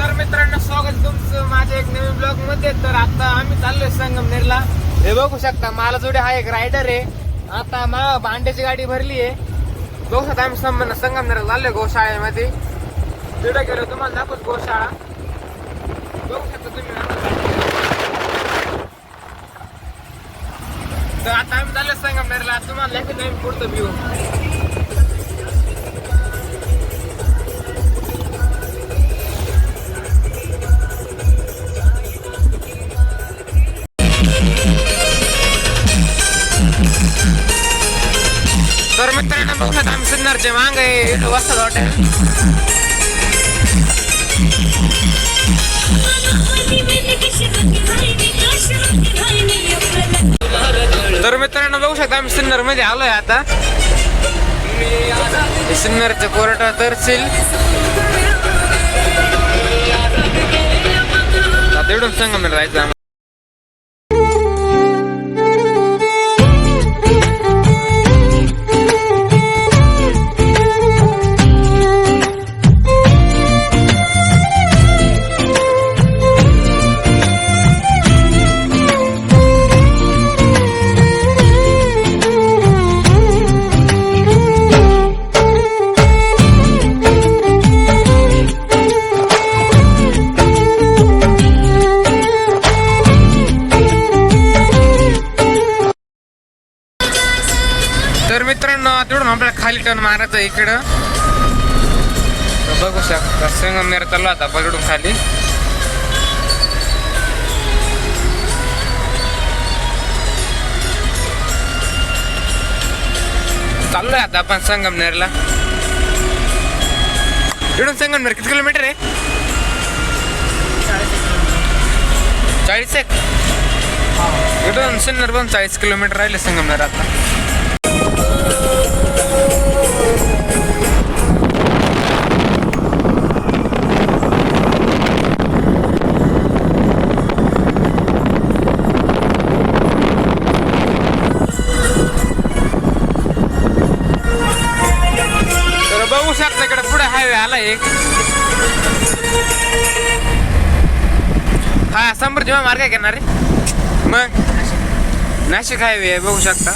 तर मित्रांनो स्वागत तुमचं माझ्या एक नवीन ब्लॉगमध्ये तर आता आम्ही चाललोय संगमनेरला. हे बघू शकता मला जोडे हा एक रायडर आहे. आता मा भांड्याची गाडी भरली आहे. बघू आम्ही संगम संगमनेरला चाललोय गोशाळेमध्ये. तिथे गेलो तुम्हाला दाखवत गोशाळा. बघू शकता तुम्ही. तर आता आम्ही चाललोय संगमनेरला. तुम्हाला दाखवतो नवीन पुढचं व्ह्यू तर मित्रांनो बघू शकता आम्ही सिन्नरचे आहे तर मित्रांनो बघू शकता आम्ही सिन्नरमध्ये आलोय आता. हे सिन्नरचं तरसील तहसील आता इकडून संगमनेर जायचं आपल्याला मारायचं इकडं. बघू शकता संगमनेर चाललो आता पकडून खाली. चाललोय आता आपण संगमनेरला. इकडून संगमनेर किती किलोमीटर आहे? चाळीस एक. इकडून सिन्नर पण चाळीस किलोमीटर राहिले संगमनेर आता. एक. हा जेव्हा मार्ग आहे घेणार. रे मग? नाशिक हायवे आहे बघू शकता.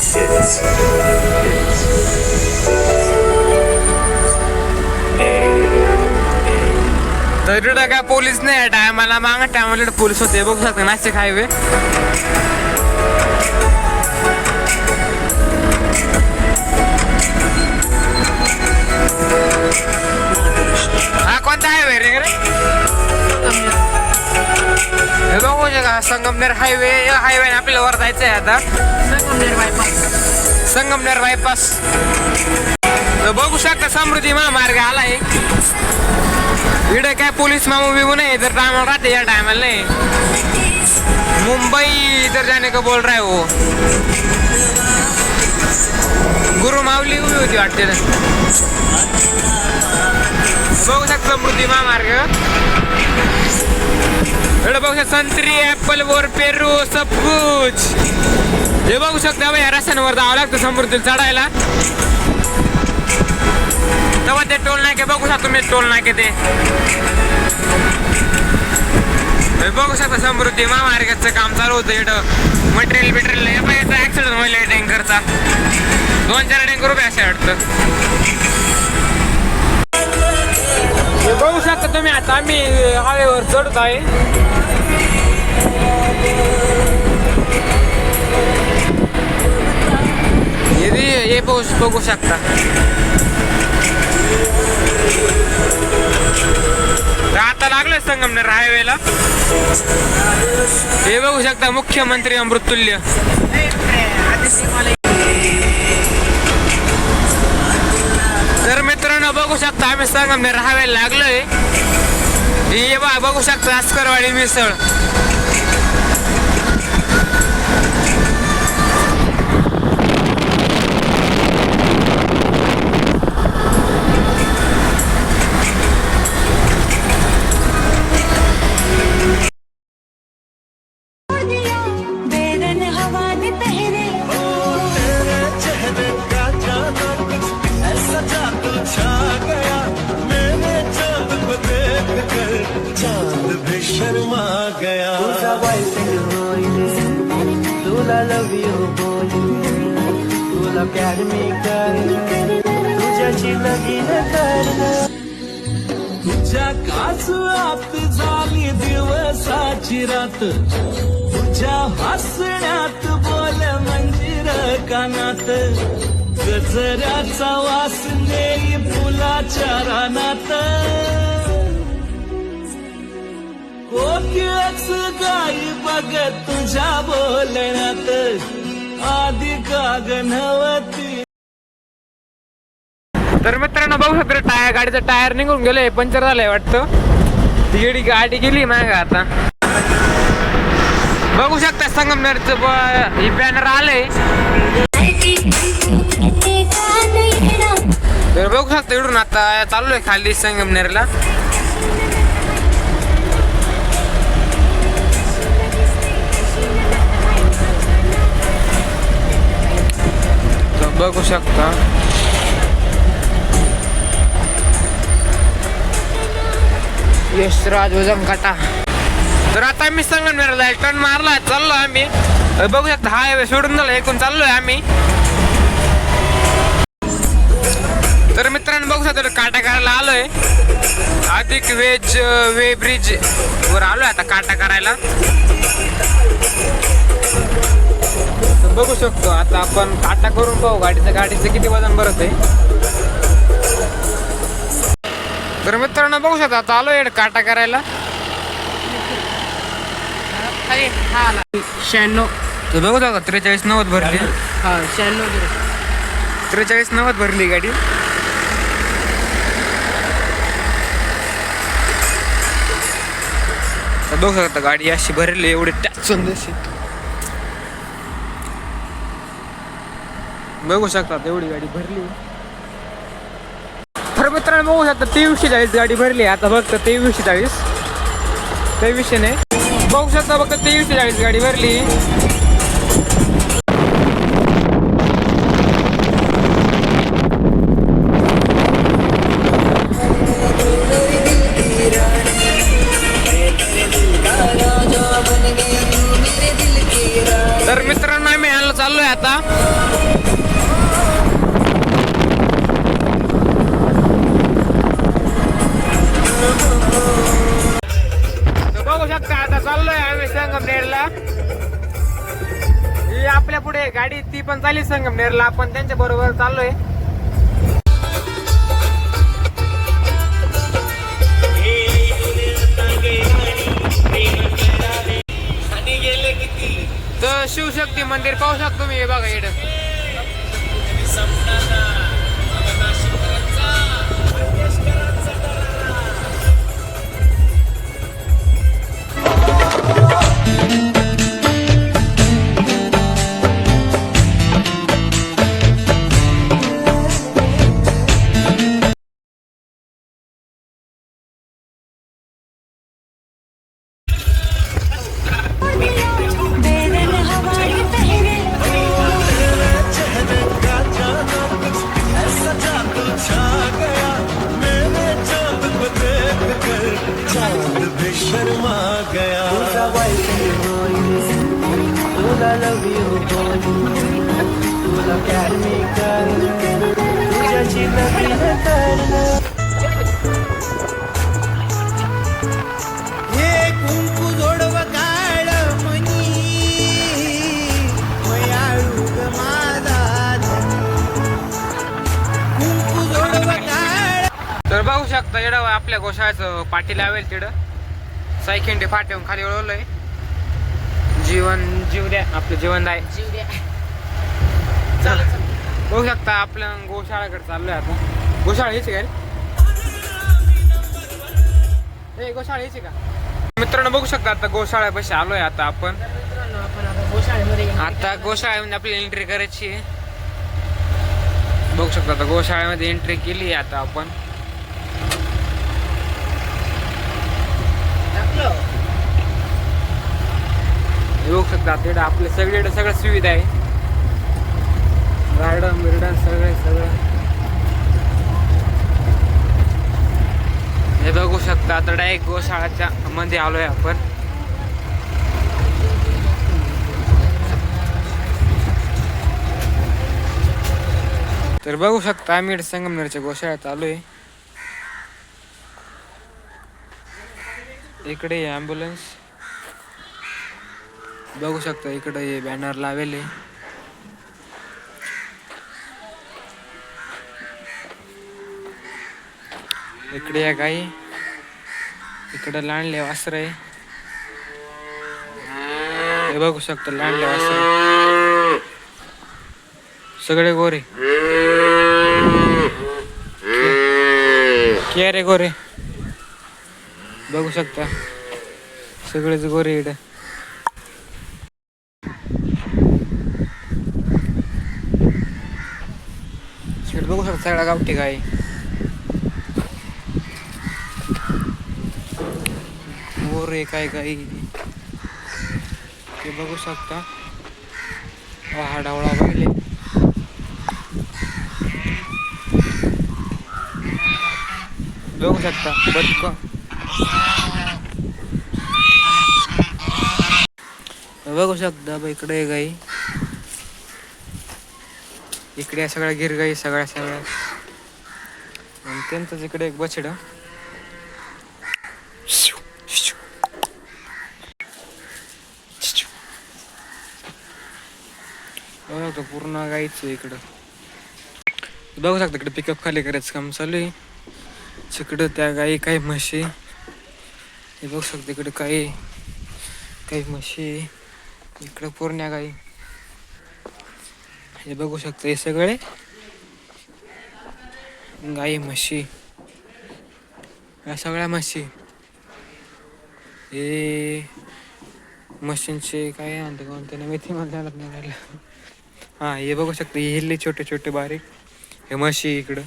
तर काय पोलीस नाही टायमाला मागा टायमाला पोलीस होते बघू शकता नाशिक हायवे हे शकता संगमनेर हायवे या हायवे आपल्याला वर जायचं आहे आता. संगमनेर बायपास तर बघू शकता समृद्धी महामार्ग आलाय. इकडे काय पोलीस मामू बिमू नाही तर टायमाला राहते या टायमाला नाही. मुंबई इधर जाने को बोल रहा है वो. गुरु माऊली उभी होती वाटते ना. बघू शकता समृद्धी महामार्ग. एवढं बघू शकता संत्री ऍपल वर पेरू सब कुछ हे बघू शकता बघा या रस्त्यांवर जावं लागतं समृद्धी चढायला. तेव्हा ते टोल नाके बघू शकता तुम्ही टोल नाके ते. हे बघू शकता समृद्धी महामार्गाचं काम चालू होतं इकडं मटेरियल बिटेरियल ऍक्सिडेंट व्हायला टँकरचा दोन चार टँकर रुपये असे वाटतं. बघू शकता तुम्ही आता आम्ही हायवेवर चढत आहे. हे बघू बघू शकता. आता लागलं संगमनेर हायवेला. हे बघू शकता मुख्यमंत्री अमृतुल्य. बघू शकता आम्ही संगमनेर हायवेला लागलोय. हे बघू शकता अस्करवाडी मिसळ. शर्मा गया। तुझा बॉयफ्रेंड होईल तुला लव यू बोल तुला प्यार मी कर तुझ्याची लगीन कर तुझ्या काजळात झाली दिवसाची रात. तुझ्या हसण्यात बोल मंदिर कानात. गजऱ्याचा वास नेई फुलाच्या रानात. कोकिळच गाई बघत तुझ्या बोलण्यात. आधी कागनवती तर मित्रांनो बघू शकतो टायर गाडीचं टायर निघून गेलंय पंक्चर झालंय वाटतं. ती गाडी गेली माग आता. बघू शकता संगमनेरचं ही बॅनर आलंय. तर बघू शकता इकडून आता चाललोय खाली संगमनेरला. बघू शकता. यशराज वजन काटा तर आता आम्ही संगमनेरला टर्न मारला चाललो आम्ही. बघू शकता हायवे सोडून झाला एकूण चाललोय आम्ही. तर मित्रांनो बघू शकता काटा करायला आलोय. अधिक वेज वे ब्रिज वर आलोय आता काटा करायला. बघू शकतो. आता आपण काटा करून पाहू. गाडीचं गाडीचं किती वजन भरत आहे. तर मित्रांनो बघू शकता आता आलोय काटा करायला. शहाण्णव. तर बघू शकता त्रेचाळीस नव्वद भरली. हा शहाण्णव त्रेचाळीस नव्वद भरली गाडी. बघू शकता गाडी अशी भरली एवढी टॅक्सन बघू शकता एवढी गाडी भरली. तर मित्रांनो बघू शकता तेवीसशे चाळीस गाडी भरली. आता फक्त तेवीसशे चाळीस तेवीसशे नाही बघू शकता फक्त तेवीसशे चाळीस गाडी भरली. गाडी ती पण चालली संगमनेरला आपण त्यांच्या बरोबर चाललोय. तर शिवशक्ती मंदिर पाहू शकतो मी हे बघा इकडं. प्यार मी हे कुंकू जोडव काळ मनी मयाळू ग माझा कुंकू जोडव काळ तर बघू शकता इकडं आपल्या गोशाळ्याचं पाठी लावेल तिकडं. सायखिंडी फाट्याहून खाली ओळवलंय. जीवन जीव द्या. आपलं जीवन आहे जीव द्या. बघू शकता आपल्या गोशाळाकडे चाललोय आता. गोशाळा यायची काय गोशाळा यायची का? मित्रांनो बघू शकता आता गोशाळ्यापाशी आलोय आता आपण. आता गोशाळेमध्ये गोशाळ्यामध्ये आपली एंट्री करायची आहे. बघू शकता आता गोशाळ्यामध्ये एंट्री केली आहे आता आपण. बघू शकता तिकडे आपले सगळीकडे सगळं सुविधा आहे. गार्डन बिर्डन सगळे सगळं. हे बघू शकता आता डायरेक्ट गोशाळाच्या मध्ये आलोय आपण. तर बघू शकता आम्ही संगमनेरच्या गोशाळ्यात आलोय. इकडे ॲम्ब्युलन्स बघू शकता इकडे हे बॅनर लावेले इकडे या गाई. इकडे लांडले वासर आहे. हे बघू शकता लांडले वासर सगळे गोरे. के रे गोरे? बघू शकता. सगळेच गोरे इकडे. इकडे बघू शकता सगळ्या गावठी गाई. गोरे काय गाई ते बघू शकता. वाहा डावळा बघले बघू शकता बदक. बघू शकता बा इकडे गाई. इकडे सगळ्या गिर गाई सगळ्या सगळ्या. आणि त्यांचंच इकडे एक बछड. बघू पूर्ण गाईच इकडं. बघू शकता इकडे पिकअप खाली करायचं काम चालू आहे. तिकडं त्या गाई काही म्हशी. हे बघू शकता इकडे काही काही म्हशी इकडं पूर्ण गाई. हे बघू शकता हे सगळे गाई म्हशी. या सगळ्या म्हशी. हे मशीनचे काय म्हणते कोणते? ना मेथी मला नाही राहिलं हा हे बघू शकता हे हिल्ले छोटे छोटे बारीक. हे म्हशी इकडं.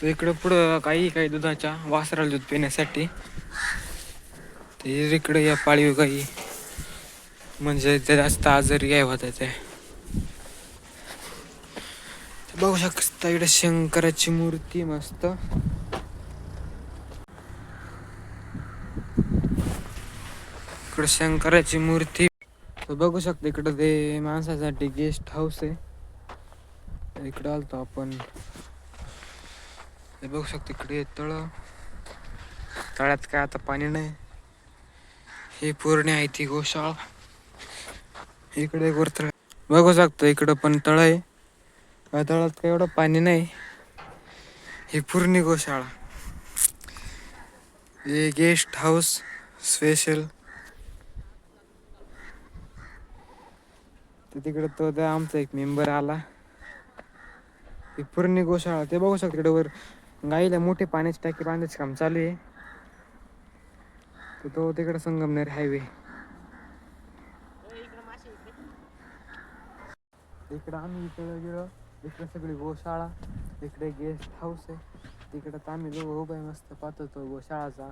तो इकडं पुढं काही काही दुधाच्या वासराला दूध पिण्यासाठी. ते इकडे या पाळीव गाई. म्हणजे ते जास्त आजारी काय होत ते. बघू शकता इकडे शंकराची मूर्ती मस्त. इकडे शंकराची मूर्ती. तर बघू शकतो इकडं ते माणसासाठी गेस्ट हाऊस आहे. इकडं आलतो आपण. ते बघू शकतो इकडे तळ. तळ्यात काय आता पाणी नाही. ही पूर्ण आहे ती गोशाळा. इकडे गोरतळ बघू शकतो इकडं पण तळ आहे. काय तळात काय एवढं पाणी नाही. ही पूर्ण गोशाळा. हे गेस्ट हाऊस स्पेशल तर तो त्या आमचा एक मेंबर आला. ही पूर्ण गोशाळा ते बघू शकतो तिकडे वर गाईला मोठे पाण्याची टाकी बांधायचं काम चालू आहे. तर तो तिकडं संगमनेर हायवे इकडं आम्ही इकडं गेलो. इकडे सगळी गोशाळा इकडे गेस्ट हाऊस आहे. तिकडं तर आम्ही लोक उभं आहे मस्त पाहत होतो गोशाळाचा.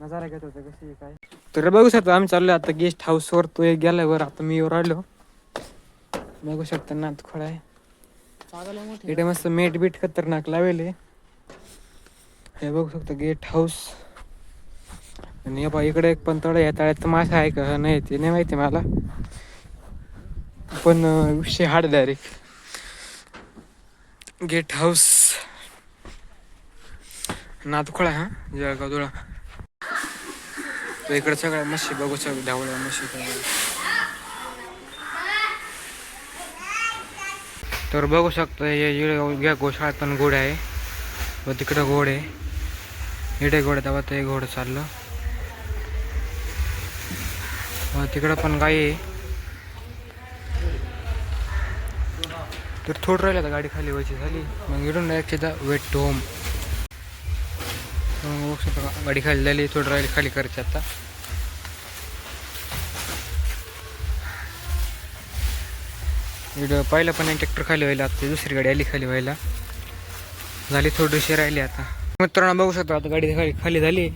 नजारा घेत होता कशी काय? तर बघू शकतो आम्ही चाललो आता गेस्ट हाऊसवर तो एक गेलाय वर. आता मी वर आलो. बघू शकता नात खोळा आहे. इकडे मस्त मेट बीट खतरनाक लावेल. हे. बघू शकता गेट हाऊस. आणि बघा इकडे एक पण तळ. या तळ्यात मासा आहे का? नाही ते नाही माहिती मला. पण विषय हाड डायरेक्ट गेट हाऊस. नातखोळा हा? जळगाव धुळा. इकडे सगळ्या म्हशी बघू शकता ढावळ्या म्हशी तर बघू शकता हे इकडे या गोशाळात पण घोडे आहे. व तिकडं घोड आहे. इकडे घोडे तेव्हा ते घोडं चाललं. व तिकडं पण गाई आहे. तर थोडं राहिलं आता गाडी खाली व्हायची झाली. मग इकडून डायरेक्ट तिथं वेट टू होम बघू शकता गाडी खाली झाली थोडं राहिली खाली करायची आता. इकडं पहिलं पण ट्रॅक्टर खाली व्हायला आता दुसरी गाडी आली खाली व्हायला. झाली थोडीशी राहिली आता. मित्रांनो बघू शकतो आता गाडी खाली खाली झाली.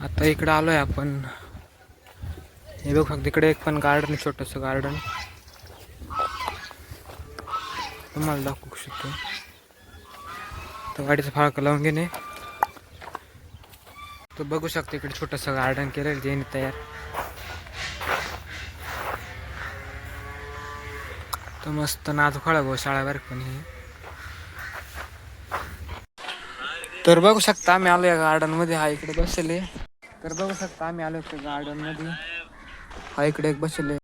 आता इकडं आलोय आपण. हे बघू शकतो इकडे एक पण गार्डन छोटंसं गार्डन तुम्हाला दाखवू शकतो. तर गाडीचं फाळकं लावून घेणे. तर बघू शकतो इकडे छोटंसं गार्डन केलं जेणे तयार. तर मस्त नाजू खळा गोशाळा बरं पण हे. तर बघू शकता आम्ही आलो या गार्डनमध्ये. हा इकडे बसले. तर बघू शकता आम्ही आलो इकडे गार्डनमध्ये. हा इकडे एक बसले.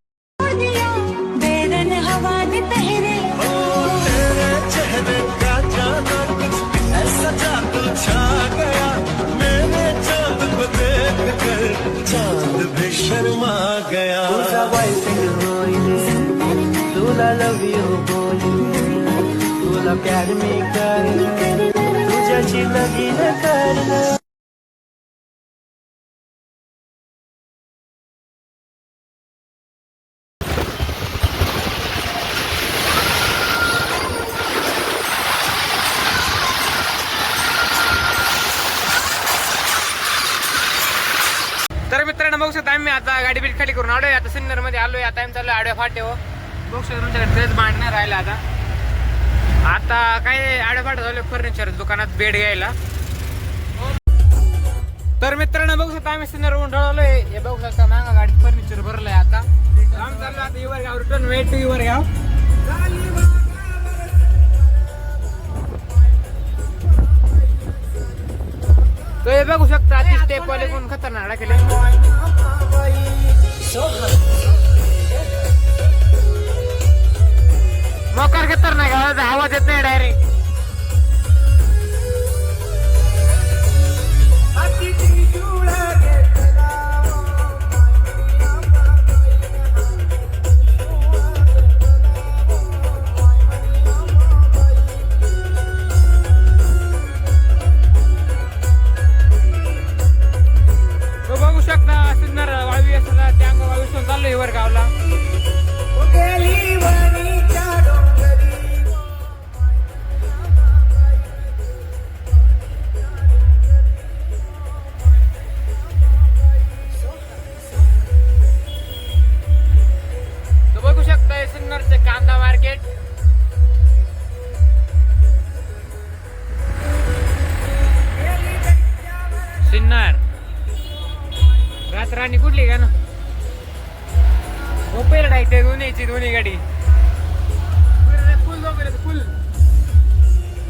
शर्मा गया। तुला लव यू हो बोल तुला प्यार मी कर तुझ्याची लगीन कर तर मित्रांनो बघू शकता आम्ही आता गाडी बिल खाली करून आलोय. आता सिन्नरमध्ये आलोय. आता आम्ही चाललोय आडव्या फाटे हो. बघू शकता तुमच्याकडे ड्रेस बांधणार राहिला आता. आता काय आडव्या झाले फर्निचर दुकानात बेड घ्यायला. तर मित्रांनो बघू शकता आम्ही सिन्नर वरून हे बघू शकता मागा गाडीत फर्निचर भरलंय आता. काम चाललं आता युवर घ्या रिटर्न वेट टू युवर घ्या तो हे बघू शकता ती स्टेप वाले कोण खतरनाक केले मोकार नाही आवाज आवाज येत नाही डायरेक्ट तो बघू शकता सिन्नर वाळवी असला त्या वाळवी चाललोय वर गावला.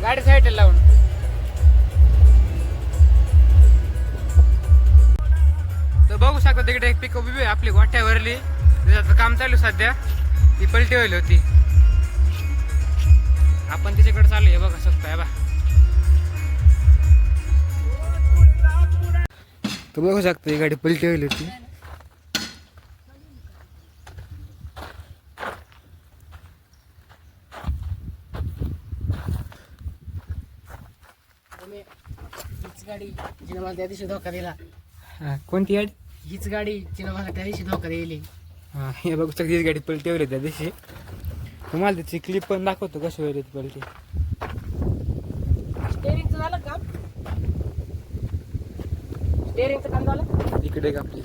गाडी साईड लावून. तर बघू शकता तिकडे एक पिकअप उभी आपली आपली गोठ्यावरली त्याचं काम चालू आहे सध्या. ती पलटी होईल होती. आपण तिच्याकडे चालू आहे बघा शकता बा. तर बघू शकता ही गाडी पलटी व्हायली होती हीच जिनं मला त्या दिवशी धोका दिला. हा, कोणती गाडी? हीच गाडी जिनं मला त्या दिवशी धोका दिली. हा हे बघू शकता ही गाडी पलटी होईल त्या दिवशी. तुम्हाला त्याची क्लिप पण दाखवतो कशी होईल ती पलटी. स्टेरिंगचं झालं काम स्टेरिंगचं काम झालं? इकडे एक आपली.